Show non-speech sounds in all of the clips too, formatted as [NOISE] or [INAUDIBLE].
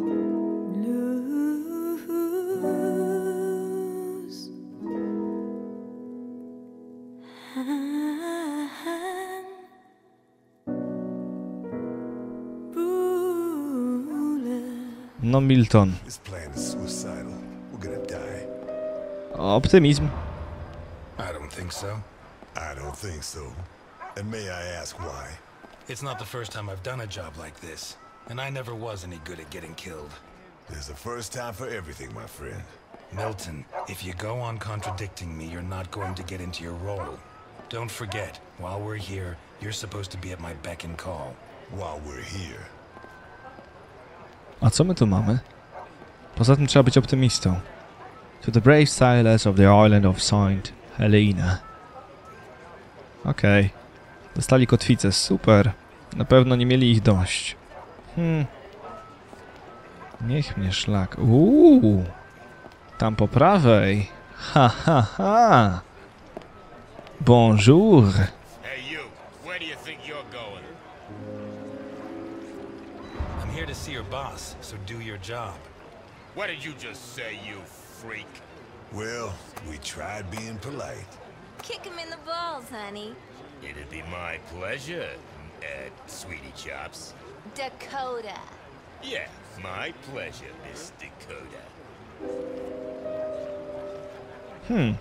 lose. No Milton. This plan is suicidal. We're gonna die. Optymizm. I don't think so. I don't think so. And may I ask why? It's not the first time I've done a job like this. And I never was any good at getting killed. There's a first time for everything, my friend. Milton, if you go on contradicting me, you're not going to get into your role. Don't forget, while we're here, you're supposed to be at my beck and call. While we're here, A co my tu mamy? Poza tym trzeba być optymistą. To the brave sailors of the island of Saint Helena. Okej. Dostali kotwicę, super. Na pewno nie mieli ich dość. Hmm. Niech mnie szlak. Uuu. Tam po prawej. Ha, ha, ha. Bonjour. Hey, you. Where do you think you're going? I'm here to see your boss, so do your job. What did you just say, you freak? well, we tried being polite. Kick him in the balls, honey. It'd be my pleasure, uh, sweetie chops. Dakota. Yeah, my pleasure, Miss Dakota. Hmm.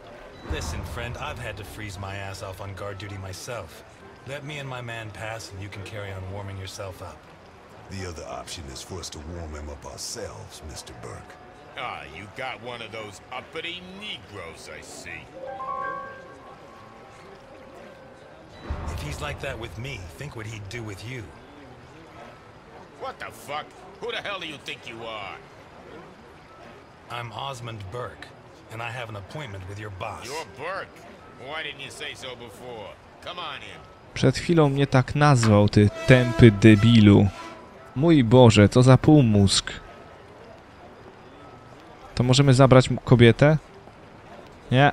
Listen, friend, I've had to freeze my ass off on guard duty myself. Let me and my man pass, and you can carry on warming yourself up. The other option is for us to warm him up ourselves, Mr. Burke. Ah, you got one of those uppity Negroes, I see. If he's like that with me, think what he'd do with you. What the fuck? Who the hell do you think you are? I'm Osmond Burke, and I have an appointment with your boss. You're Burke. Why didn't you say so before? Come on in. Przed chwilą mnie tak nazwał, ty tępy debilu. Mój Boże, co za półmózg. To możemy zabrać mu kobietę? Nie.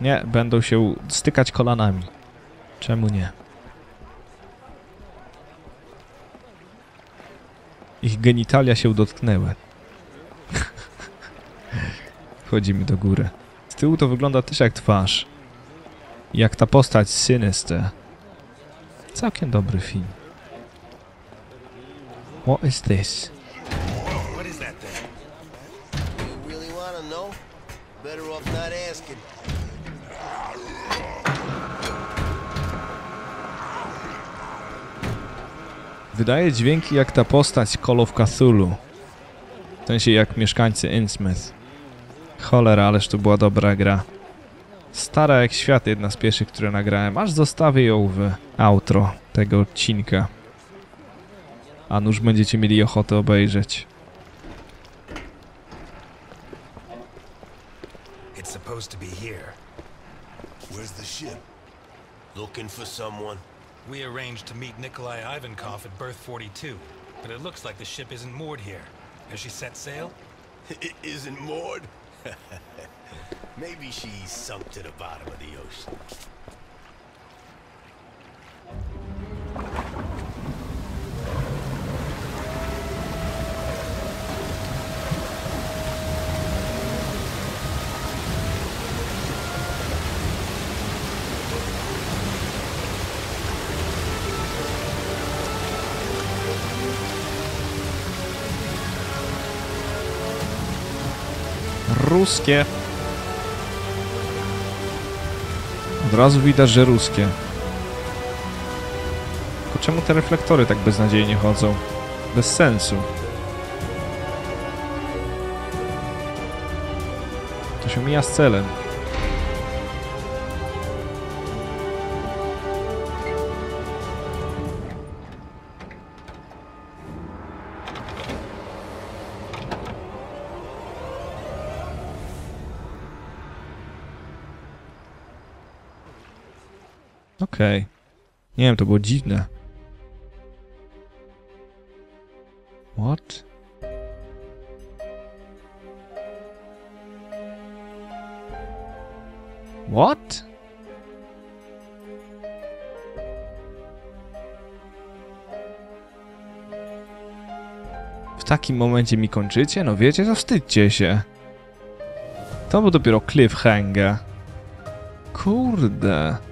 Nie, będą się stykać kolanami. Czemu nie? Ich genitalia się dotknęły. [LAUGHS] Wchodzimy do góry. Z tyłu to wygląda też jak twarz. Jak ta postać Sinister. Całkiem dobry film. What is this? What is that thing? You really want to know? Better off not asking. Wydaje dźwięki jak ta postać Call of Cthulhu. W sensie jak mieszkańcy Innsmouth. Cholera, ależ to była dobra gra. Stara jak świat, jedna z pierwszych, które nagrałem, aż zostawię ją w outro tego odcinka. A nuż będziecie mieli ochotę obejrzeć. It's supposed to be here. Where's the ship? Looking for someone? We arranged to meet Nikolai Ivankov at berth 42, but it looks like the ship isn't moored here. Has she set sail? It isn't moored? [LAUGHS] Maybe she's sunk to the bottom of the ocean. Ruskie. Od razu widać, że ruskie. Tylko czemu te reflektory tak beznadziejnie chodzą? Bez sensu. To się mija z celem. Okej. Nie wiem, to było dziwne. What? What? W takim momencie mi kończycie? No wiecie, to wstydźcie się. To był dopiero cliffhanger. Kurde.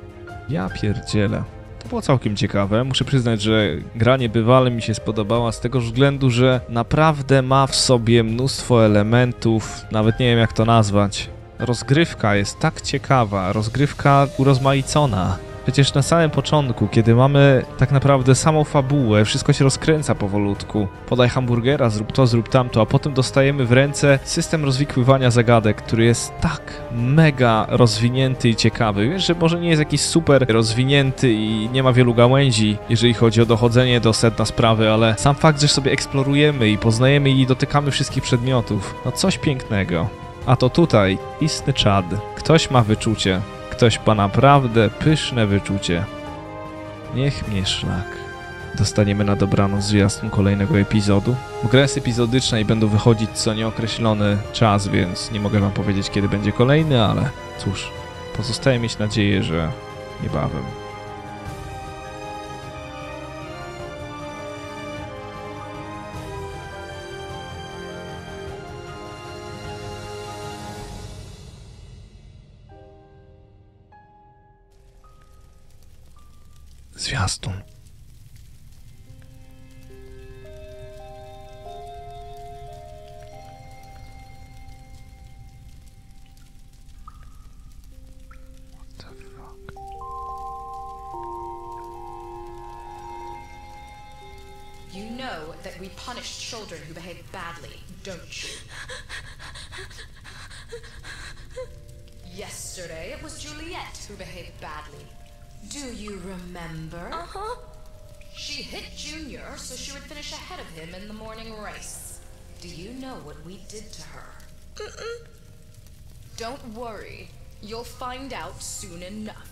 Ja pierdzielę. To było całkiem ciekawe. Muszę przyznać, że gra niebywale mi się spodobała z tego względu, że naprawdę ma w sobie mnóstwo elementów, nawet nie wiem jak to nazwać. Rozgrywka jest tak ciekawa, rozgrywka urozmaicona. Przecież na samym początku, kiedy mamy tak naprawdę samą fabułę, wszystko się rozkręca powolutku. Podaj hamburgera, zrób to, zrób tamto, a potem dostajemy w ręce system rozwikływania zagadek, który jest tak mega rozwinięty i ciekawy. Wiesz, że może nie jest jakiś super rozwinięty i nie ma wielu gałęzi, jeżeli chodzi o dochodzenie do sedna sprawy, ale sam fakt, że sobie eksplorujemy i poznajemy i dotykamy wszystkich przedmiotów, no coś pięknego. A to tutaj istny czad. Ktoś ma wyczucie. Ktoś ma naprawdę pyszne wyczucie. Niech mnie szlak. Dostaniemy na dobranoc zwiastun kolejnego epizodu. Jest epizodyczna i będą wychodzić co nieokreślony czas, więc nie mogę wam powiedzieć kiedy będzie kolejny, ale cóż, pozostaje mieć nadzieję, że niebawem. Zwiastun. You know that we punish children who behave badly, don't you? Yesterday, it was Juliet who behaved badly. Do you remember? Uh huh. She hit Junior so she would finish ahead of him in the morning race. Do you know what we did to her? Mm-mm. Don't worry. You'll find out soon enough.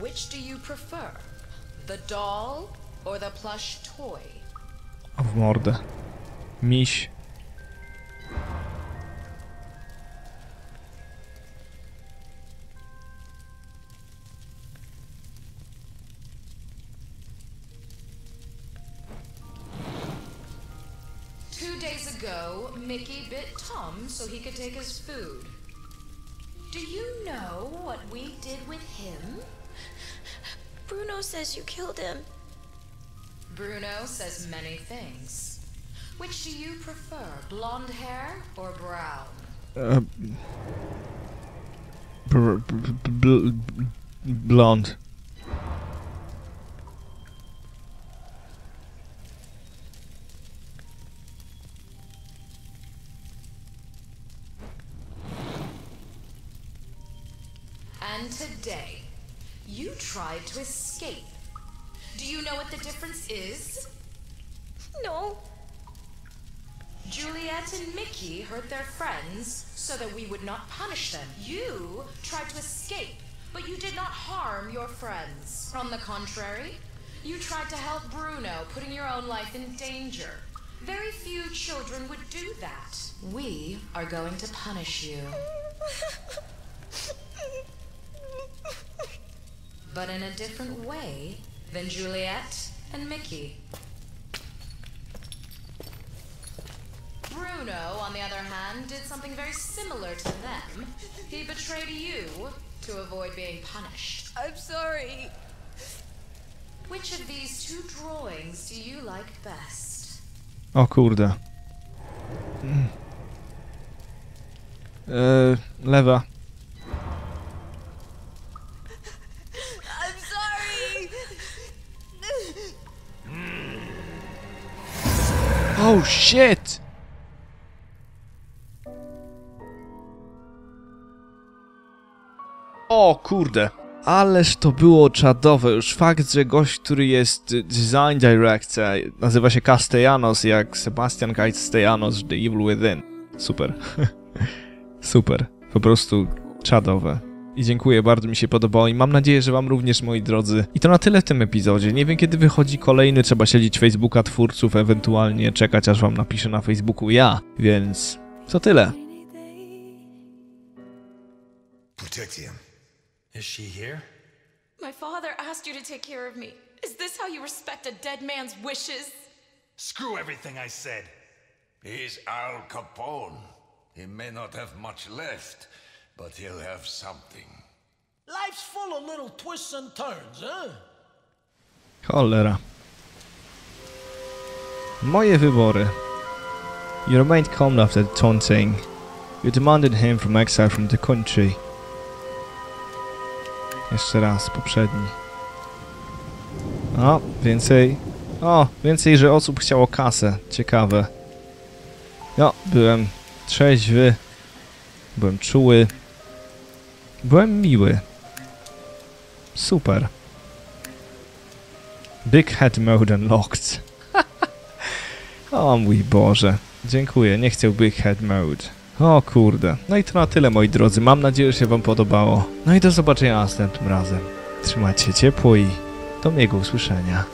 Which do you prefer? The doll or the plush toy? O w mordę. Miś. Days ago, Mickey bit Tom so he could take his food. Do you know what we did with him? Bruno says you killed him. Bruno says many things. Which do you prefer, blonde hair or brown? Uh, br, br, bl, blond. And today, you tried to escape. Do you know what the difference is? No. Juliet and Mickey hurt their friends so that we would not punish them. You tried to escape, but you did not harm your friends. On the contrary, you tried to help Bruno, putting your own life in danger. Very few children would do that. We are going to punish you, [LAUGHS] but in a different way than Juliet and Mickey. Bruno, on the other hand, did something very similar to them. He betrayed you to avoid being punished. I'm sorry. Which of these two drawings do you like best? O kurde. Mm. E, lewa. Oh shit! O kurde. Ależ to było czadowe. Już fakt, że gość, który jest design director, nazywa się Castellanos, jak Sebastian Castellanos, The Evil Within. Super. [LAUGHS] Super. Po prostu czadowe. I dziękuję, bardzo mi się podobało i mam nadzieję, że wam również, moi drodzy. I to na tyle w tym epizodzie. Nie wiem, kiedy wychodzi kolejny, trzeba śledzić Facebooka twórców, ewentualnie czekać, aż wam napiszę na Facebooku ja. Więc to tyle. Protect him. Is she here? My father asked you to take care of me. Is this how you respect a dead man's wishes? Screw everything I said. He's Al Capone. He may not have much left, but he'll have something. Life's full of little twists and turns, huh? Cholera. Moje wybory. You remained calm after the taunting. You demanded him from exile from the country. Jeszcze raz, poprzedni. O, więcej. O, więcej, że osób chciało kasę. Ciekawe. No, byłem trzeźwy. Byłem czuły. Byłem miły. Super. Big Head Mode Unlocked. [LAUGHS] o mój Boże. Dziękuję, nie chcę Big Head Mode. O kurde. No i to na tyle moi drodzy. Mam nadzieję, że się wam podobało. No i do zobaczenia następnym razem. Trzymajcie ciepło i do miłego usłyszenia.